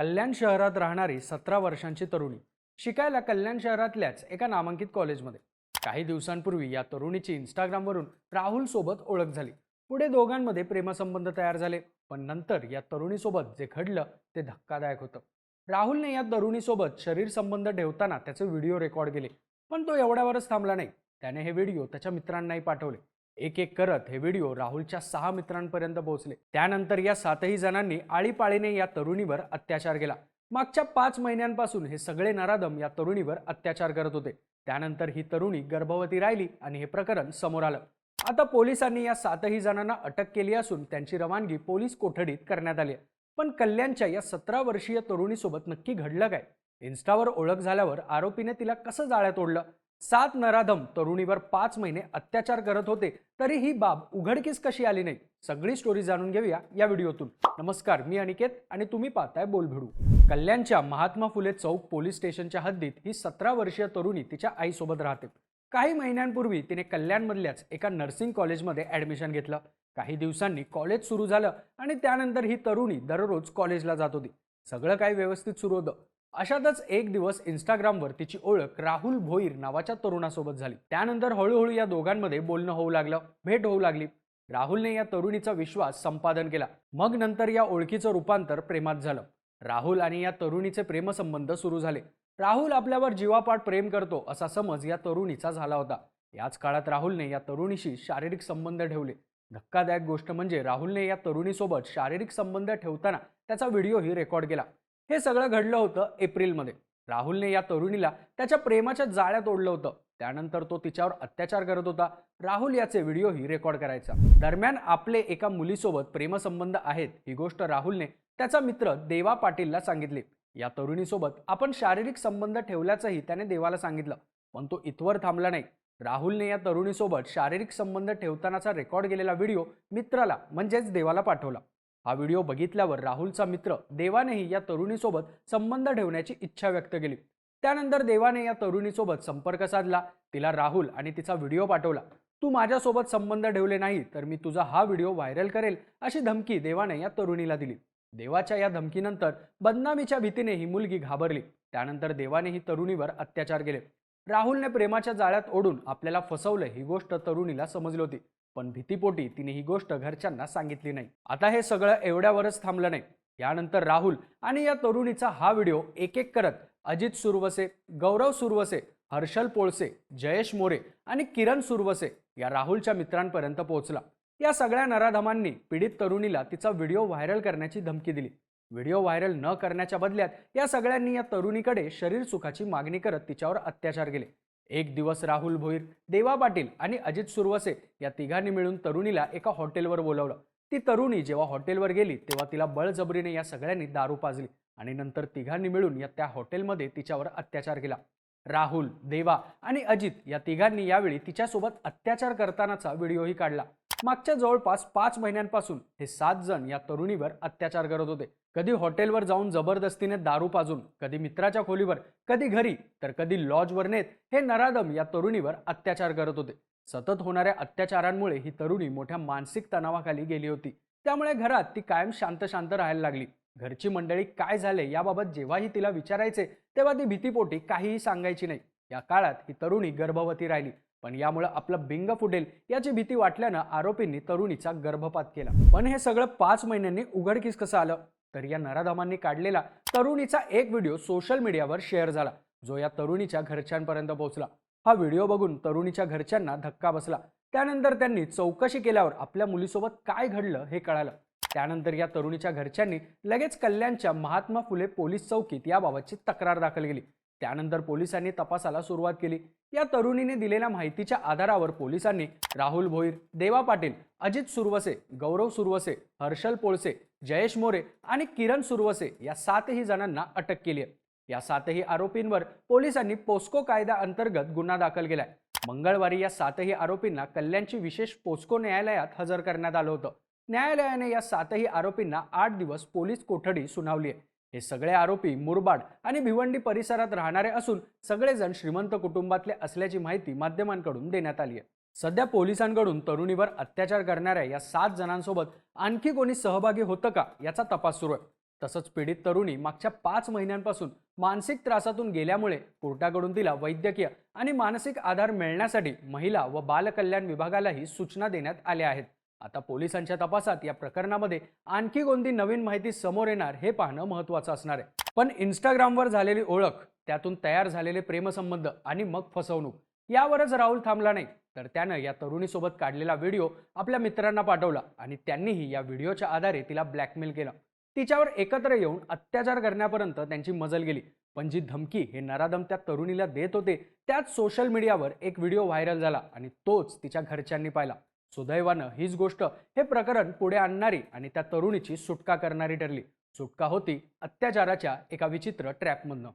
कल्याण शहरात राहणारी सतरा वर्षांची तरुणी. शिकायला कल्याण शहरातल्याच एका नामांकित कॉलेजमध्ये. काही दिवसांपूर्वी या तरुणीची इंस्टाग्रामवरून राहुलसोबत ओळख झाली. पुढे दोघांमध्ये प्रेमसंबंध तयार झाले पण नंतर या तरुणीसोबत जे घडलं ते धक्कादायक होतं. राहुलने या तरुणीसोबत शरीर संबंध ठेवताना त्याचे व्हिडिओ रेकॉर्ड केले पण तो एवढ्यावरच थांबला नाही. त्याने हे व्हिडिओ त्याच्या मित्रांनाही पाठवले. एक एक करत हे व्हिडिओ राहुलच्या सहा मित्रांपर्यंत पोहोचले. त्यानंतर या सातही जणांनी आळीपाळीने या तरुणीवर अत्याचार केला. मागच्या पाच महिन्यांपासून हे सगळे नराधम या तरुणीवर अत्याचार करत होते. त्यानंतर ही तरुणी गर्भवती राहिली आणि हे प्रकरण समोर आलं. आता पोलिसांनी या सातही जणांना अटक केली असून त्यांची रवानगी पोलीस कोठडीत करण्यात आली पण कल्याणच्या या सतरा वर्षीय तरुणीसोबत नक्की घडलं काय? इन्स्टावर ओळख झाल्यावर आरोपीने तिला कसं जाळ्यात ओढलं? सात नराधम तरुणीवर पाच महिने अत्याचार करत होते तरी ही बाब उघडकीस कशी आली नाही? सगळी स्टोरी जाणून घेऊया या व्हिडिओतून. नमस्कार मी अनिकेत आणि तुम्ही पाहताय बोलभिडू. कल्याणच्या महात्मा फुले चौक पोलीस स्टेशनच्या हद्दीत ही सतरा वर्षीय तरुणी तिच्या आईसोबत राहते. काही महिन्यांपूर्वी तिने कल्याणमधल्याच एका नर्सिंग कॉलेजमध्ये ॲडमिशन घेतलं. काही दिवसांनी कॉलेज सुरू झालं आणि त्यानंतर ही तरुणी दररोज कॉलेजला जात होती. सगळं काही व्यवस्थित सुरू होतं. अशातच एक दिवस इंस्टाग्रामवर तिची ओळख राहुल भोईर नावाच्या तरुणासोबत झाली. त्यानंतर हळूहळू या दोघांमध्ये बोलणं होऊ लागलं भेट होऊ लागली. राहुलने या तरुणीचा विश्वास संपादन केला. मग नंतर या ओळखीचं रूपांतर प्रेमात झालं. राहुल आणि या तरुणीचे प्रेमसंबंध सुरू झाले. राहुल आपल्यावर जीवापाठ प्रेम करतो असा समज या तरुणीचा झाला होता. याच काळात राहुलने या तरुणीशी शारीरिक संबंध ठेवले. धक्कादायक गोष्ट म्हणजे राहुलने या तरुणीसोबत शारीरिक संबंध ठेवताना त्याचा व्हिडिओही रेकॉर्ड केला. हे सगळं घडलं होतं एप्रिलमध्ये. राहुलने या तरुणीला त्याच्या प्रेमाच्या जाळ्यात ओढलं होतं. त्यानंतर तो तिच्यावर अत्याचार करत होता. राहुल याचे व्हिडिओही रेकॉर्ड करायचा. दरम्यान आपले एका मुलीसोबत प्रेमसंबंध आहेत ही गोष्ट राहुलने त्याचा मित्र देवा पाटीलला सांगितली. या तरुणीसोबत आपण शारीरिक संबंध ठेवल्याचंही त्याने देवाला सांगितलं पण तो इथवर थांबला नाही. राहुलने या तरुणीसोबत शारीरिक संबंध ठेवतानाचा रेकॉर्ड केलेला व्हिडिओ मित्राला म्हणजेच देवाला पाठवला. हा व्हिडिओ बघितल्यावर राहुलचा मित्र देवानेही या तरुणीसोबत संबंध ठेवण्याची इच्छा व्यक्त केली. त्यानंतर देवाने या तरुणीसोबत संपर्क साधला. तिला राहुल आणि तिचा व्हिडिओ पाठवला. तू माझ्यासोबत संबंध ठेवले नाही तर मी तुझा हा व्हिडिओ व्हायरल करेल अशी धमकी देवाने या तरुणीला दिली. देवाच्या या धमकीनंतर बदनामीच्या भीतीने ही मुलगी घाबरली. त्यानंतर देवाने ही तरुणीवर अत्याचार केले. राहुलने प्रेमाच्या जाळ्यात ओढून आपल्याला फसवलं ही गोष्ट तरुणीला समजली होती. पण भीतीपोटी तिने ही गोष्ट घरच्यांना सांगितली नाही. आता हे सगळं एवढ्यावरच थांबलं नाही. यानंतर राहुल आणि या तरुणीचा हा व्हिडिओ एक एक करत अजित सुरवसे गौरव सुरवसे हर्षल पोळसे जयेश मोरे आणि किरण सुरवसे या राहुलच्या मित्रांपर्यंत पोहोचला. या सगळ्या नराधमांनी पीडित तरुणीला तिचा व्हिडिओ व्हायरल करण्याची धमकी दिली. व्हिडिओ व्हायरल न करण्याच्या बदल्यात या सगळ्यांनी या तरुणीकडे शरीर सुखाची मागणी करत तिच्यावर अत्याचार केले. एक दिवस राहुल भोईर देवा पाटील आणि अजित सुरवसे या तिघांनी मिळून तरुणीला एका हॉटेलवर बोलावलं. ती तरुणी जेव्हा हॉटेलवर गेली तेव्हा तिला बळजबरीने या सगळ्यांनी दारू पाजली आणि नंतर तिघांनी मिळून या त्या हॉटेलमध्ये तिच्यावर अत्याचार केला. राहुल देवा आणि अजित या तिघांनी यावेळी तिच्यासोबत अत्याचार करतानाचा व्हिडिओही काढला. मागच्या जवळपास पाच महिन्यांपासून हे सात जण या तरुणीवर अत्याचार करत होते. कधी हॉटेलवर जाऊन जबरदस्तीने दारू पाजून कधी मित्राच्या खोलीवर कधी घरी तर कधी लॉजवर नेत हे नरादम या तरुणीवर अत्याचार करत होते. सतत होणाऱ्या अत्याचारांमुळे ही तरुणी मोठ्या मानसिक तणावाखाली गेली होती. त्यामुळे घरात ती कायम शांत शांत राहायला लागली. घरची मंडळी काय झाले याबाबत जेव्हाही तिला विचारायचे तेव्हा ती भीतीपोटी काहीही सांगायची नाही. या काळात ही तरुणी गर्भवती राहिली. पण यामुळे आपलं बिंग फुटेल याची भीती वाटल्यानं आरोपींनी तरुणीचा गर्भपात केला. पण हे सगळं पाच महिन्यांनी उघडकीस कसं आलं? तर या नराधमांनी काढलेला तरुणीचा एक व्हिडिओ सोशल मीडियावर शेअर झाला जो या तरुणीच्या घरच्यांपर्यंत पोहोचला. हा व्हिडिओ बघून तरुणीच्या घरच्यांना धक्का बसला. त्यानंतर त्यांनी चौकशी केल्यावर आपल्या मुलीसोबत काय घडलं हे कळालं. त्यानंतर या तरुणीच्या घरच्यांनी लगेच कल्याणच्या महात्मा फुले पोलीस चौकीत याबाबतची तक्रार दाखल केली. त्यानंतर पोलिसांनी तपासाला सुरुवात केली. या तरुणीने दिलेल्या माहितीच्या आधारावर पोलिसांनी राहुल भोईर देवा पाटील अजित सुरवसे गौरव सुरवसे हर्षल पोळसे जयेश मोरे आणि किरण सुरवसे या सातही जणांना अटक केली आहे. या सातही आरोपींवर पोलिसांनी पोस्को कायदा अंतर्गत गुन्हा दाखल केलाय. मंगळवारी या सातही आरोपींना कल्याणची विशेष पोस्को न्यायालयात हजर करण्यात आलं होतं. न्यायालयाने या सातही आरोपींना आठ दिवस पोलीस कोठडी सुनावली आहे हे सगळे आरोपी मुरबाड आणि भिवंडी परिसरात राहणारे असून सगळेजण श्रीमंत कुटुंबातले असल्याची माहिती माध्यमांकडून देण्यात आली आहे सध्या पोलिसांकडून तरुणीवर अत्याचार करणाऱ्या या सात जणांसोबत आणखी कोणी सहभागी होतं का याचा तपास सुरू आहे. तसंच पीडित तरुणी मागच्या पाच महिन्यांपासून मानसिक त्रासातून गेल्यामुळे कोर्टाकडून तिला वैद्यकीय आणि मानसिक आधार मिळण्यासाठी महिला व बालकल्याण विभागालाही सूचना देण्यात आल्या आहेत. आता पोलिसांच्या तपासात या प्रकरणामध्ये आणखी कोणती नवीन माहिती समोर येणार हे पाहणं महत्त्वाचं असणार आहे. पण इंस्टाग्रामवर झालेली ओळख त्यातून तयार झालेले प्रेमसंबंध आणि मग फसवणूक यावरच राहुल थांबला नाही. तर त्यानं या तरुणीसोबत काढलेला व्हिडिओ आपल्या मित्रांना पाठवला आणि त्यांनीही या व्हिडिओच्या आधारे तिला ब्लॅकमेल केलं. तिच्यावर एकत्र येऊन अत्याचार करण्यापर्यंत त्यांची मजल गेली. पण जी धमकी हे नरादम त्या तरुणीला देत होते त्याच सोशल मीडियावर एक व्हिडिओ व्हायरल झाला आणि तोच तिच्या घरच्यांनी पाहिला. सुदैवानं हीच गोष्ट हे प्रकरण पुढे आणणारी आणि त्या तरुणीची सुटका करणारी ठरली. सुटका होती अत्याचाराच्या एका विचित्र ट्रॅपमधनं